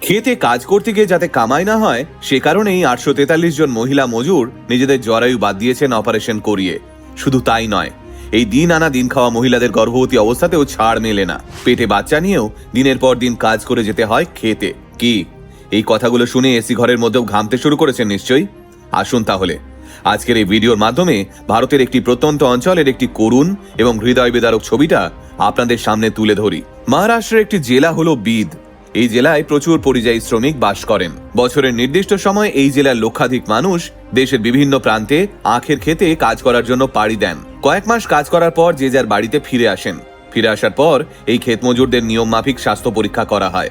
খেতে কাজ করতে গিয়ে যাতে কামাই না হয়, সে কারণেই আটশো তেতাল্লিশ জন মহিলা মজুর নিজেদের জরায়ু বাদ দিয়েছেন অপারেশন করিয়ে। শুধু তাই নয়, এই দিন আনা দিন খাওয়া মহিলাদের গর্ভবতী অবস্থাতেও ছাড় মেলে না। পেটে বাচ্চা নিয়েও দিনের পর দিন কাজ করে যেতে হয় খেতে। কি? এই কথাগুলো শুনে এসি ঘরের মধ্যেও ঘামতে শুরু করেছেন নিশ্চয়ই? আসুন তাহলে। আজকের এই ভিডিওর মাধ্যমে ভারতের একটি প্রত্যন্ত অঞ্চলের একটি করুণ এবং হৃদয় বেদারক ছবিটা আপনাদের সামনে তুলে ধরি। মহারাষ্ট্রের একটি জেলা হলো বিদ। এই জেলায় প্রচুর পরিযায়ী শ্রমিক বাস করেন। বছরের নির্দিষ্ট সময় এই জেলার লক্ষাধিক মানুষ দেশের বিভিন্ন প্রান্তে আখের খেতে কাজ করার জন্য পাড়ি দেন। কয়েক মাস কাজ করার পর যে যার বাড়িতে ফিরে আসেন। ফিরে আসার পর এই ক্ষেত মজুরদের নিয়ম মাফিক স্বাস্থ্য পরীক্ষা করা হয়।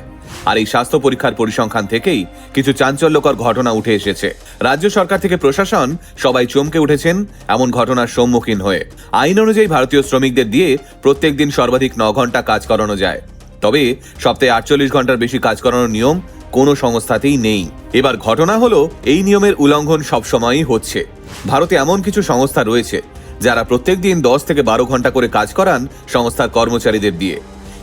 আর এই স্বাস্থ্য পরীক্ষার পরিসংখ্যান থেকেই কিছু চাঞ্চল্যকর ঘটনা উঠে এসেছে। রাজ্য সরকার থেকে প্রশাসন সবাই চমকে উঠেছেন এমন ঘটনার সম্মুখীন হয়ে। আইন অনুযায়ী ভারতীয় শ্রমিকদের দিয়ে প্রত্যেক দিন সর্বাধিক ন ঘণ্টা কাজ করানো যায়। তবে সপ্তাহে আটচল্লিশ ঘণ্টার বেশি কাজ করানোর নিয়ম কোনো সংস্থাতেই নেই। এবার ঘটনা হলো, এই নিয়মের উল্লঙ্ঘন সবসময়ই হচ্ছে। ভারতে এমন কিছু সংস্থা রয়েছে, যারা প্রত্যেক দিন দশ থেকে বারো ঘণ্টা করে কাজ করান সংস্থার কর্মচারীদের দিয়ে।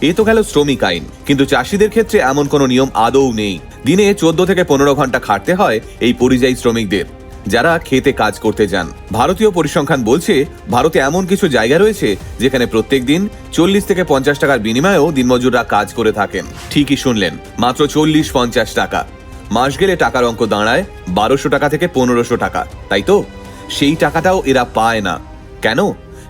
এ তো গেল শ্রমিক আইন, কিন্তু চাষিদের ক্ষেত্রে এমন কোনো নিয়ম আদৌ নেই। দিনে চোদ্দ থেকে পনেরো ঘণ্টা খাটতে হয় এই পরিযায়ী শ্রমিকদের। যারা খেতে কাজ করতে যান। ভারতীয় পরিসংখ্যান বলছে, ভারতে এমন কিছু জায়গা রয়েছে যেখানে প্রত্যেক দিন চল্লিশ থেকে পঞ্চাশ টাকার বিনিময়েও দিনমজুররা কাজ করে থাকেন। ঠিকই শুনলেন, মাত্র চল্লিশ পঞ্চাশ টাকা। মাস গেলে টাকার অঙ্ক দাঁড়ায় বারোশো টাকা থেকে পনেরোশো টাকা, তাই তো? সেই টাকাটাও এরা পায় না। কেন?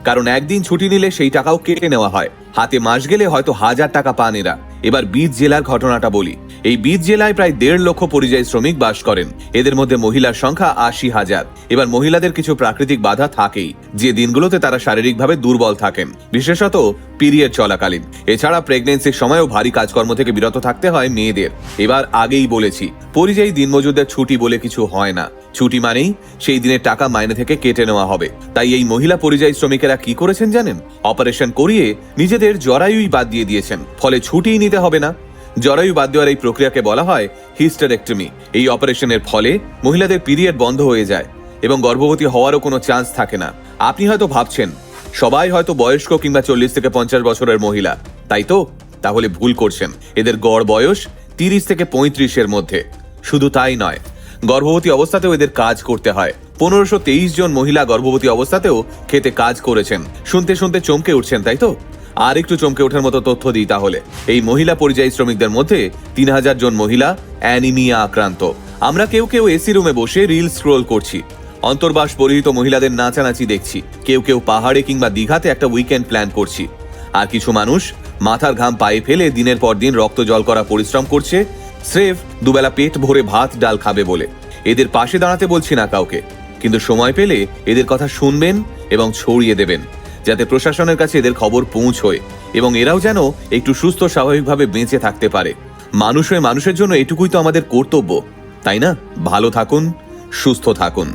কারণ একদিন ছুটি নিলে সেই টাকাও কেটে নেওয়া হয়। হাতে মাস গেলে হয়তো হাজার টাকা পান এরা। এবার বীজ জেলার ঘটনাটা বলি। এই বীজ জেলায় প্রায় দেড় লক্ষ পরিযায়ী শ্রমিক বাস করেন। এদের মধ্যে মহিলার সংখ্যা আশি হাজার। এবার মহিলাদের কিছু প্রাকৃতিক বাধা থাকেই। যে দিনগুলোতে তারা শারীরিকভাবে দুর্বল থাকেন, বিশেষত পিরিয়ড চলাকালীন। এছাড়া প্রেগনেন্সির সময়ও ভারী কাজকর্ম থেকে বিরত থাকতে হয় মেয়েদের। এবার আগেই বলেছি, পরিযায়ী দিনমজুরদের ছুটি বলে কিছু হয় না। ছুটি মানেই সেই দিনের টাকা মাইনে থেকে কেটে নেওয়া হবে। তাই এই মহিলা পরিযায়ী শ্রমিকেরা কি করেছেন জানেন? অপারেশন করিয়ে নিজেদের জরায়ুই বাদ দিয়ে দিয়েছেন। ফলে ছুটি নিতে হবে না। জরায়ু বাদ দেওয়ার এই প্রক্রিয়াকে বলা হয় হিস্টারেক্টমি। এই অপারেশনের ফলে মহিলাদের পিরিয়ড বন্ধ হয়ে যায় এবং গর্ভবতী হওয়ারও কোনো চান্স থাকে না। আপনি হয়তো ভাবছেন, সবাই হয়তো বয়স্ক কিংবা চল্লিশ থেকে পঞ্চাশ বছরের মহিলা। তাই তো? তাহলে ভুল করছেন। এদের গড় বয়স তিরিশ থেকে পঁয়ত্রিশের মধ্যে। শুধু তাই নয়, গর্ভবতী অবস্থাতেও এদের কাজ করতে হয়। পনেরোশো জন মহিলা গর্ভবতী অবস্থাতেও খেতে কাজ করেছেন। শুনতে শুনতে চমকে উঠছেন, তাই তো? আর একটু চমকে ওঠার মতো তথ্য দিই তাহলে। এই মহিলা পরিযায়ী শ্রমিকদের মধ্যে তিন হাজার জন মহিলা অ্যানিমিয়া আক্রান্ত। আমরা কেউ কেউ এসি রুমে বসে রিল স্ক্রোল করছি। অন্তর্বাস পরিহিত মহিলাদের নাচানাচি দেখছি। কেউ কেউ পাহাড়ে কিংবা দীঘাতে একটা উইকেন্ড প্ল্যান করছি। আর কিছু মানুষ মাথার ঘাম পায়ে ফেলে দিনের পর দিন রক্ত জল করা পরিশ্রম করছে। স্রেফ দুবেলা পেট ভরে ভাত, ডাল খাবে বলে। এদের পাশে দাঁড়াতে বলছি না কাউকে। কিন্তু সময় পেলে এদের কথা শুনবেন এবং ছড়িয়ে দেবেন। যাতে প্রশাসনের কাছে এদের খবর পৌঁছয় এবং এরাও যেন একটু সুস্থ স্বাভাবিকভাবে বেঁচে থাকতে পারে। মানুষ হয়ে মানুষের জন্য এটুকুই তো আমাদের কর্তব্য, তাই না? ভালো থাকুন, সুস্থ থাকুন।